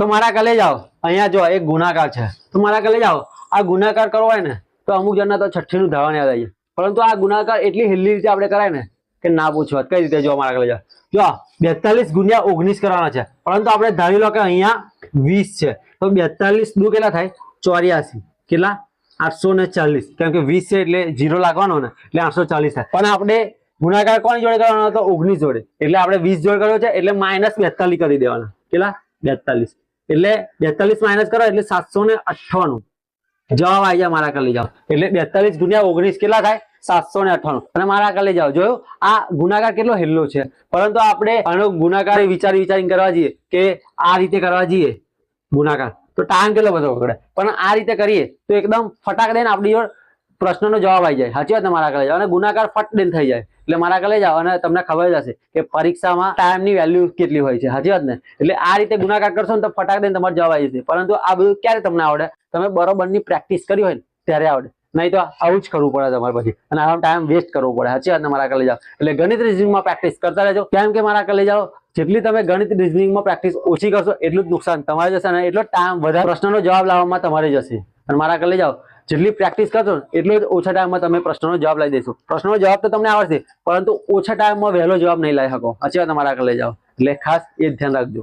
તો મારા કલે જાઓ અહીંયા જો એક ગુનાકાર છે. તો મારા કલે જાઓ આ ગુનાકાર કરવો હોય ને, તો અમુક જણના તો છઠ્ઠી નું આવે યાદ પરંતુ આ ગુનાકાર એટલી હિલ્લી રીતે આપણે કરાય ને, કે ના પૂછવા કઈ રીતે જો મારા કલે જાઓ જો બેતાલીસ ગુણ્યા ઓગણીસ કરવાના છે. પરંતુ આપણે ધારી લો કે અહીંયા વીસ છે. તો બેતાલીસ દુ કેટલા થાય? ચોર્યાસી. કેટલા? આઠસો ને ચાલીસ. કેમ કે વીસ છે એટલે જીરો લાગવાનો ને, એટલે આઠસો ચાલીસ થાય. પણ આપણે ગુણાકાર કોની જોડે કરવાનો? હતો ઓગણીસ જોડે. એટલે આપણે વીસ જોડે કર્યો છે, એટલે માઇનસ બેતાલીસ કરી દેવાના. કેટલા? બેતાલીસ. એટલે બેતાલીસ માઇનસ કરો એટલે સાતસો ને અઠ્ઠાણું. જવાબ આવી જાય મારા કરી જાઓ. એટલે બેતાલીસ ગુણ્યા ઓગણીસ કેટલા થાય? સાતસો ને અઠ્ઠાણું. અને મારા લઈ જાઓ. જોયું? આ ગુનાકાર કેટલો હેલ્લો છે. પરંતુ આપણે આનો ગુનાકાર વિચારી વિચારીને કરવા જઈએ કે આ રીતે કરવા જઈએ ગુનાકાર તો ટાઈમ કેટલો બધો પકડે? પણ આ રીતે કરીએ તો એકદમ ફટાક દઈને આપણી જોડે પ્રશ્નનો જવાબ આવી જાય. સાચી વાત મારા કલે? અને ગુનાકાર ફટ દઈને થઈ જાય. એટલે મારા કલે જાઓ અને તમને ખબર જ હશે કે પરીક્ષામાં ટાઈમની વેલ્યુ કેટલી હોય છે. સાચી વાત ને? એટલે આ રીતે ગુનાકાર કરશો ને તો ફટાક દઈને તમારો જવાબ આવી જશે. પરંતુ આ બધું ક્યારે તમને આવડે? તમે બરોબરની પ્રેક્ટિસ કરી હોય ને, ત્યારે આવડે. નહીં તો આવું જ કરવું પડે તમારે પછી. અને આનો ટાઈમ વેસ્ટ કરવો પડે. સાચી વાત ને મારા કલે જાઓ એટલે ગણિત રિઝનિંગમાં પ્રેક્ટિસ કરતા રહેજો. કેમ કે મારા કલે જાઓ જેટલી તમે ગણિત રિઝનિંગમાં પ્રેક્ટિસ ઓછી કરશો, એટલું જ નુકસાન તમારે જશે અને એટલો ટાઈમ વધારે પ્રશ્નનો જવાબ લાવવામાં તમારે જશે અને મારા કલે જાઓ જેટલી પ્રેક્ટિસ કરશો એટલો જ ઓછા ટાઈમમાં તમે પ્રશ્નનો જવાબ લઈ દેશો પ્રશ્નોનો જવાબ તો તમને આવડશે, પરંતુ ઓછા ટાઈમમાં વહેલો જવાબ નહીં લઈ શકો. સાચી તમારા આગળ લઈ જાઓ. એટલે ખાસ એ ધ્યાન રાખજો.